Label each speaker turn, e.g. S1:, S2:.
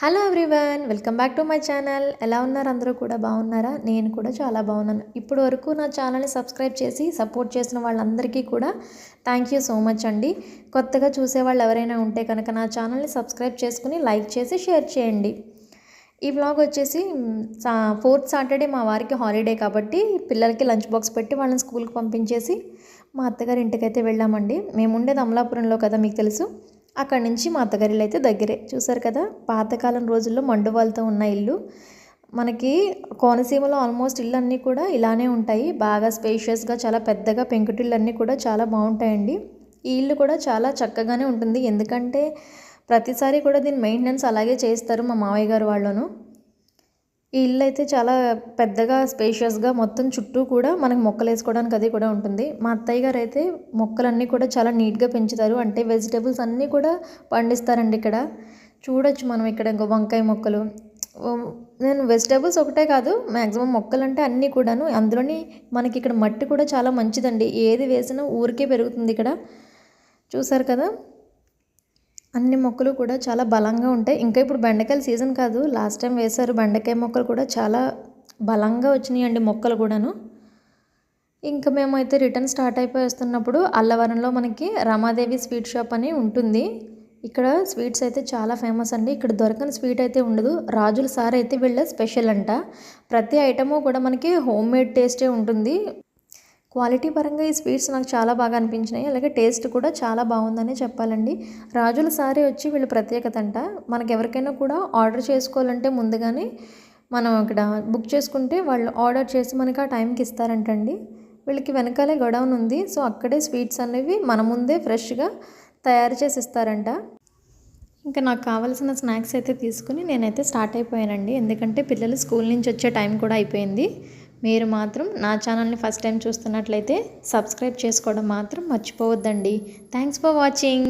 S1: Hello everyone welcome back to my channel ఎలా ఉన్నారు అందరూ కూడా బాగున్నారా? నేను కూడా చాలా బాగున్నాను. ఇప్పటి వరకు నా ఛానల్ని సబ్స్క్రైబ్ చేసి సపోర్ట్ చేసిన వాళ్ళందరికీ కూడా థ్యాంక్ యూ సో మచ్ అండి. కొత్తగా చూసేవాళ్ళు ఎవరైనా ఉంటే కనుక నా ఛానల్ని సబ్స్క్రైబ్ చేసుకుని లైక్ చేసి షేర్ చేయండి. ఈ వ్లాగ్ వచ్చేసి ఫోర్త్ సాటర్డే మా వారికి హాలిడే కాబట్టి పిల్లలకి లంచ్ బాక్స్ పెట్టి వాళ్ళని స్కూల్కి పంపించేసి మా అత్తగారి ఇంటికైతే వెళ్ళామండి. మేము ఉండేది అమలాపురంలో కదా మీకు తెలుసు. అక్కడి నుంచి మా అత్తగారిలు అయితే దగ్గరే. చూసారు కదా? పాతకాలం రోజుల్లో మండువాళ్ళతో ఉన్న ఇల్లు. మనకి కోనసీమలో ఆల్మోస్ట్ ఇల్లు అన్నీ కూడా ఇలానే ఉంటాయి. బాగా స్పేషియస్గా చాలా పెద్దగా పెంకుటిల్లు అన్నీ కూడా చాలా బాగుంటాయండి. ఈ ఇల్లు కూడా చాలా చక్కగానే ఉంటుంది. ఎందుకంటే ప్రతిసారి కూడా దీని మెయింటెనెన్స్ అలాగే చేస్తారు మా మావయ్య గారు వాళ్ళను. ఈ ఇల్లు అయితే చాలా పెద్దగా స్పేషియస్గా మొత్తం చుట్టూ కూడా మనకి మొక్కలు వేసుకోవడానికి అది కూడా ఉంటుంది. మా అత్తయ్య గారు అయితే మొక్కలన్నీ కూడా చాలా నీట్గా పెంచుతారు. అంటే వెజిటేబుల్స్ అన్నీ కూడా పండిస్తారండి ఇక్కడ. చూడొచ్చు మనం ఇక్కడ వంకాయ మొక్కలు. నేను వెజిటేబుల్స్ ఒకటే కాదు మ్యాక్సిమం మొక్కలు అంటే అన్నీ కూడాను. అందులోని మనకి ఇక్కడ మట్టి కూడా చాలా మంచిదండి. ఏది వేసినా ఊరికే పెరుగుతుంది ఇక్కడ. చూసారు కదా? అన్ని మొక్కలు కూడా చాలా బలంగా ఉంటాయి. ఇంకా ఇప్పుడు బెండకాయల సీజన్ కాదు. లాస్ట్ టైం వేశారు బెండకాయ మొక్కలు కూడా చాలా బలంగా వచ్చినాయండి మొక్కలు కూడాను. ఇంకా మేమైతే రిటర్న్ స్టార్ట్ అయిపోయిస్తున్నప్పుడు అల్లవరంలో మనకి రమాదేవి స్వీట్ షాప్ అని ఉంటుంది. ఇక్కడ స్వీట్స్ అయితే చాలా ఫేమస్ అండి. ఇక్కడ దొరకని స్వీట్ అయితే ఉండదు. రాజుల సార్ అయితే వీళ్ళ స్పెషల్ అంట. ప్రతి ఐటము కూడా మనకి హోమ్ మేడ్ టేస్టే ఉంటుంది. క్వాలిటీ పరంగా ఈ స్వీట్స్ నాకు చాలా బాగా అనిపించినాయి. అలాగే టేస్ట్ కూడా చాలా బాగుందని చెప్పాలండి. రాజుల సారీ వచ్చి వీళ్ళు ప్రత్యేకత అంట మనకి ఎవరికైనా కూడా ఆర్డర్ చేసుకోవాలంటే ముందుగానే మనం ఇక్కడ బుక్ చేసుకుంటే వాళ్ళు ఆర్డర్ చేసి మనకి ఆ టైంకి ఇస్తారంటండి. వీళ్ళకి వెనకాలే గొడవన్ ఉంది. సో అక్కడే స్వీట్స్ అనేవి మన ముందే ఫ్రెష్గా తయారు చేసి ఇస్తారంట. ఇంకా నాకు కావాల్సిన స్నాక్స్ అయితే తీసుకుని నేనైతే స్టార్ట్ అయిపోయానండి. ఎందుకంటే పిల్లలు స్కూల్ నుంచి వచ్చే టైం కూడా అయిపోయింది. మీరు మాత్రం నా ఛానల్ని ఫస్ట్ టైం చూస్తున్నట్లయితే సబ్స్క్రైబ్ చేసుకోవడం మాత్రం మర్చిపోవద్దండి. Thanks for watching